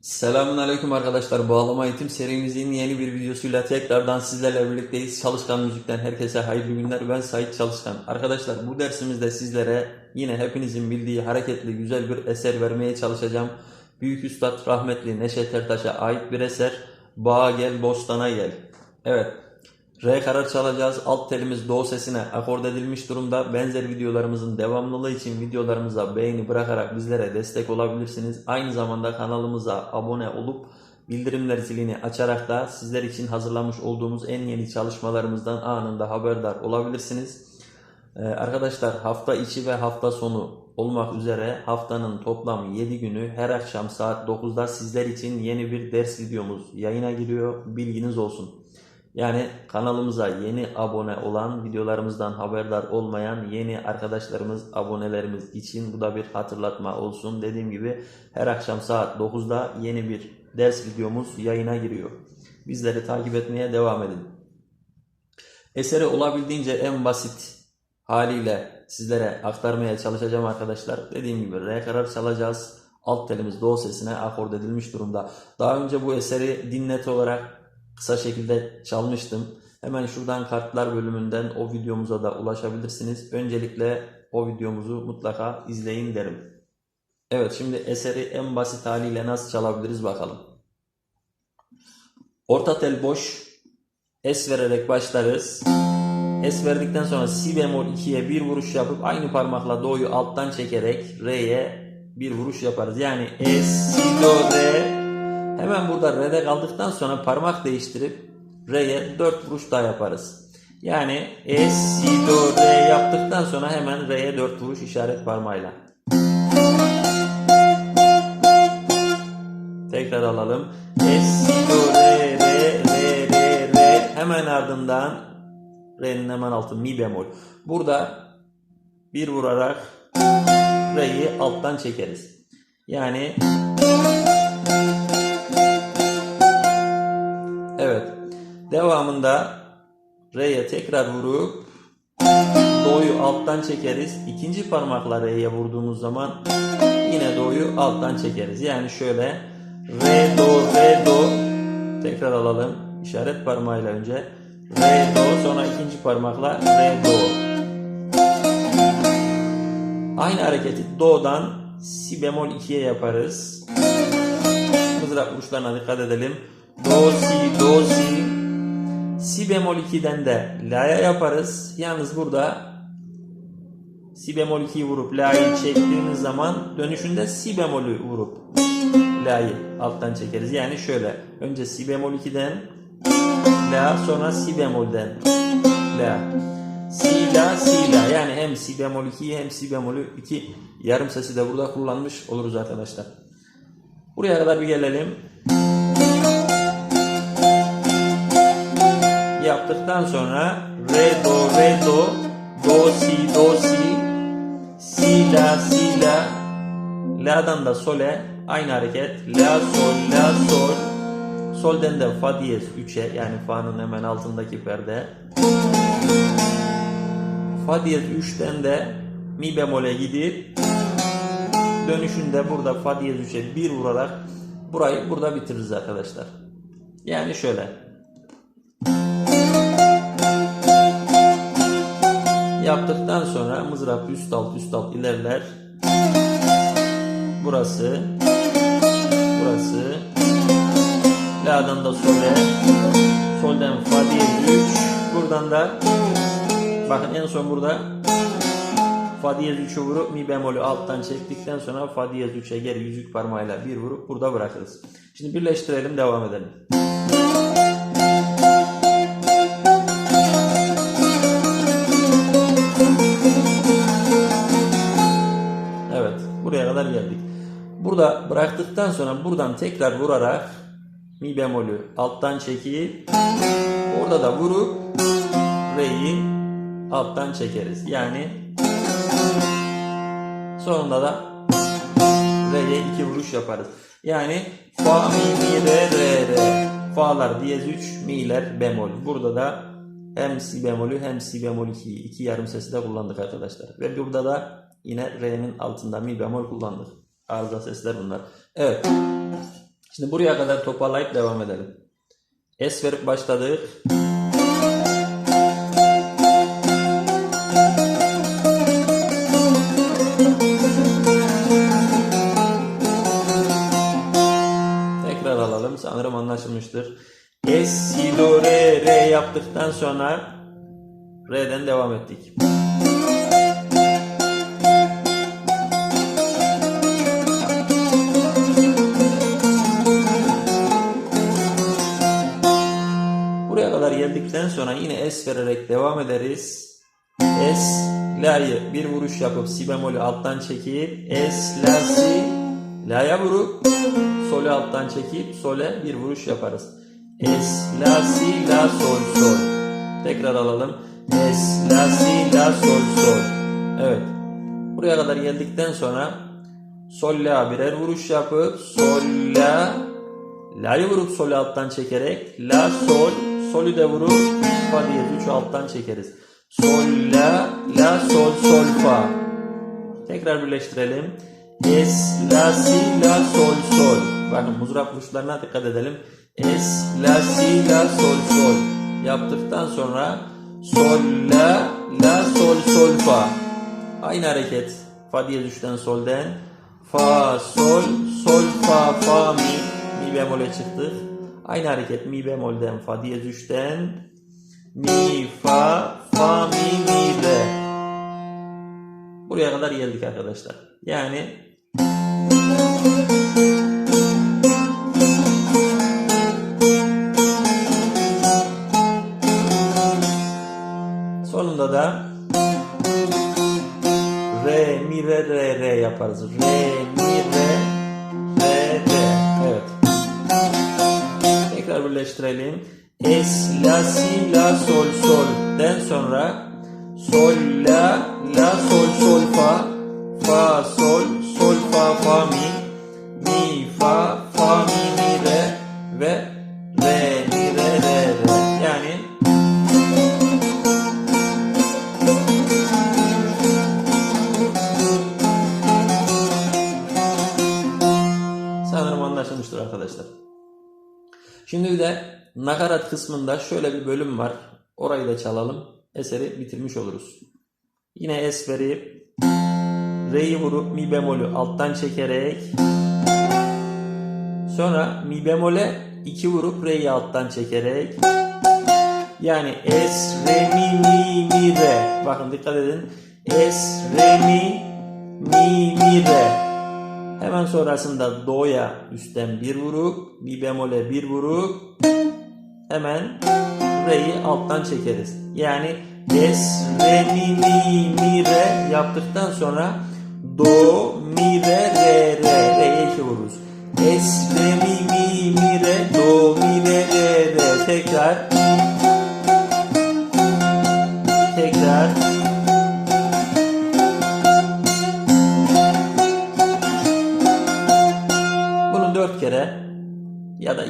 Selamun Aleyküm arkadaşlar. Bağlama eğitim serimizin yeni bir videosuyla tekrardan sizlerle birlikteyiz. Çalışkan Müzik'ten herkese hayırlı günler. Ben Sait Çalışkan. Arkadaşlar bu dersimizde sizlere yine hepinizin bildiği hareketli güzel bir eser vermeye çalışacağım. Büyük Üstad rahmetli Neşet Ertaş'a ait bir eser. Bağa gel, bostana gel. Evet. R karar çalacağız. Alt telimiz do sesine akord edilmiş durumda. Benzer videolarımızın devamlılığı için videolarımıza beğeni bırakarak bizlere destek olabilirsiniz. Aynı zamanda kanalımıza abone olup bildirimler zilini açarak da sizler için hazırlamış olduğumuz en yeni çalışmalarımızdan anında haberdar olabilirsiniz. Ee, arkadaşlar hafta içi ve hafta sonu olmak üzere haftanın toplam 7 günü her akşam saat 9'da sizler için yeni bir ders videomuz yayına giriyor. Bilginiz olsun. Yani kanalımıza yeni abone olan, videolarımızdan haberdar olmayan yeni arkadaşlarımız, abonelerimiz için bu da bir hatırlatma olsun. Dediğim gibi her akşam saat 9'da yeni bir ders videomuz yayına giriyor. Bizleri takip etmeye devam edin. Eseri olabildiğince en basit haliyle sizlere aktarmaya çalışacağım arkadaşlar. Dediğim gibi re karar çalacağız. Alt telimiz do sesine akord edilmiş durumda. Daha önce bu eseri dinlet olarak kısa şekilde çalmıştım. Hemen şuradan kartlar bölümünden o videomuza da ulaşabilirsiniz. Öncelikle o videomuzu mutlaka izleyin derim. Evet şimdi eseri en basit haliyle nasıl çalabiliriz bakalım. Orta tel boş. Es vererek başlarız. Es verdikten sonra si bemol 2'ye bir vuruş yapıp aynı parmakla do'yu alttan çekerek re'ye bir vuruş yaparız. Yani es, si, do, re. Hemen burada re'de kaldıktan sonra parmak değiştirip re'ye 4 vuruş daha yaparız. Yani es, si, do, re yaptıktan sonra hemen re'ye 4 vuruş işaret parmağıyla. Tekrar alalım. Es, si, do, re, re, re, re, re. Hemen ardından re'nin hemen altı mi bemol. Burada bir vurarak re'yi alttan çekeriz. Yani Devamında re'ye tekrar vurup do'yu alttan çekeriz. İkinci parmakla re'ye vurduğumuz zaman yine do'yu alttan çekeriz. Yani şöyle re do re do tekrar alalım. İşaret parmağıyla önce re do sonra ikinci parmakla re do. Aynı hareketi do'dan si bemol 2'ye yaparız. Mızrak vuruşlarına dikkat edelim. Do si do si si bemol 2'den de la'ya yaparız. Yalnız burada si bemol 2'yi vurup la'yı çektiğimiz zaman dönüşünde si bemolü vurup la'yı alttan çekeriz. Yani şöyle önce si bemol 2'den la sonra si bemolden la si la si la yani hem si bemol 2'yi hem si bemolü 2 yarım sesi de burada kullanmış oluruz arkadaşlar. Buraya kadar bir gelelim. Yaptıktan sonra re do re do do si do si si la si la la'dan da sole aynı hareket la sol la sol solden de fa diyez 3'e yani fa'nın hemen altındaki perde fa diyez 3'ten de mi bemole gidip dönüşünde burada fa diyez 3'e bir vurarak burayı burada bitiririz arkadaşlar. Yani şöyle. Yaptıktan sonra mızrap üst alt üst alt ilerler. Burası. Burası. La'dan da sole. Solden fa diyez 3. Buradan da bakın en son burada fa diyez 3'ü vurup mi bemolü alttan çektikten sonra fa diyez 3'e geri yüzük parmağıyla bir vurup burada bırakırız. Şimdi birleştirelim devam edelim. Burada bıraktıktan sonra buradan tekrar vurarak mi bemolü alttan çekip orada da vurup re'yi alttan çekeriz. Yani sonunda da re'ye iki vuruş yaparız. Yani fa mi mi re re re fa'lar diyez 3 mi'ler bemol. Burada da hem si bemolü hem si bemol 2'yi iki yarım sesi de kullandık arkadaşlar. Ve burada da yine re'nin altında mi bemol kullandık. Arıza sesler bunlar. Evet. Şimdi buraya kadar toparlayıp devam edelim. Es verip başladık. Tekrar alalım. Sanırım anlaşılmıştır. Es, si, do, re, re yaptıktan sonra re'den devam ettik. Kadar geldikten sonra yine es vererek devam ederiz. Es, la'yı bir vuruş yapıp si bemolü alttan çekip es, la, si, la'ya vurup sol'ü alttan çekip sol'e bir vuruş yaparız. Es, la, si, la, sol, sol. Tekrar alalım. Es, la, si, la, sol, sol. Evet. Buraya kadar geldikten sonra sol, la birer vuruş yapıp sol, la, la'yı vurup sol'ü alttan çekerek la, sol, sol'ü de vurup fa diye üçü alttan çekeriz. Sol, la, la, sol, sol, fa. Tekrar birleştirelim. Es, la, si, la, sol, sol. Bakın mızrap vuruşlarına dikkat edelim. Es, la, si, la, sol, sol. Yaptıktan sonra sol, la, la, sol, sol, fa. Aynı hareket. Fa diye düşten solden. Fa, sol, sol, fa, fa, mi. Mi bemole çıktık. Aynı hareket mi bemolden fa diye düşten. Mi, fa, fa, mi, mi, re. Buraya kadar geldik arkadaşlar. Yani sonunda da re mi re re re yaparız. Re mi re Tekrar birleştirelim. Es la si la sol sol den sonra sol la la sol sol fa fa sol sol fa fa mi mi fa fa mi mi re ve re mi re re re yani sanırım anlaşılmıştır arkadaşlar. Şimdi de nakarat kısmında şöyle bir bölüm var. Orayı da çalalım. Eseri bitirmiş oluruz. Yine es verip re'yi vurup mi bemolü alttan çekerek sonra mi bemole 2 vurup re'yi alttan çekerek yani es re mi mi mi re bakın dikkat edin es re mi mi mi re Hemen sonrasında do'ya üstten bir vurup, mi bemole bir vurup hemen re'yi alttan çekeriz. Yani es, re, mi, mi, mi, re yaptıktan sonra do, mi, re, re, re, re'ye iki vururuz. Es, re, mi, mi, mi, re, do, mi, re, re, re. Tekrar. Tekrar.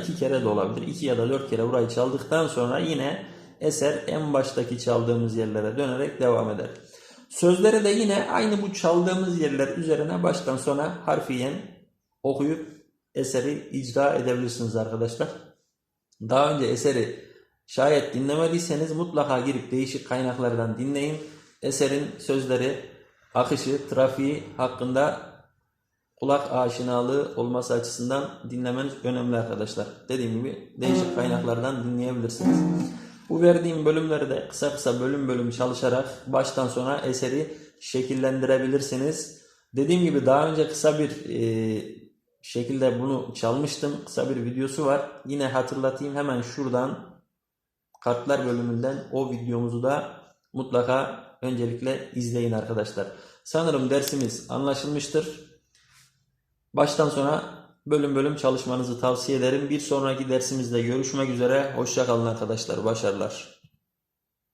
İki kere de olabilir. iki ya da dört kere burayı çaldıktan sonra yine eser en baştaki çaldığımız yerlere dönerek devam eder. Sözleri de yine aynı bu çaldığımız yerler üzerine baştan sona harfiyen okuyup eseri icra edebilirsiniz arkadaşlar. Daha önce eseri şayet dinlemediyseniz mutlaka girip değişik kaynaklardan dinleyin. Eserin sözleri, akışı, trafiği hakkında kulak aşinalığı olması açısından dinlemeniz önemli arkadaşlar. Dediğim gibi değişik kaynaklardan dinleyebilirsiniz. Bu verdiğim bölümleri de kısa kısa bölüm bölüm çalışarak baştan sona eseri şekillendirebilirsiniz. Dediğim gibi daha önce kısa bir e, şekilde bunu çalmıştım. Kısa bir videosu var. Yine hatırlatayım hemen şuradan kartlar bölümünden o videomuzu da mutlaka öncelikle izleyin arkadaşlar. Sanırım dersimiz anlaşılmıştır. Baştan sona bölüm bölüm çalışmanızı tavsiye ederim. Bir sonraki dersimizde görüşmek üzere. Hoşçakalın arkadaşlar. Başarılar.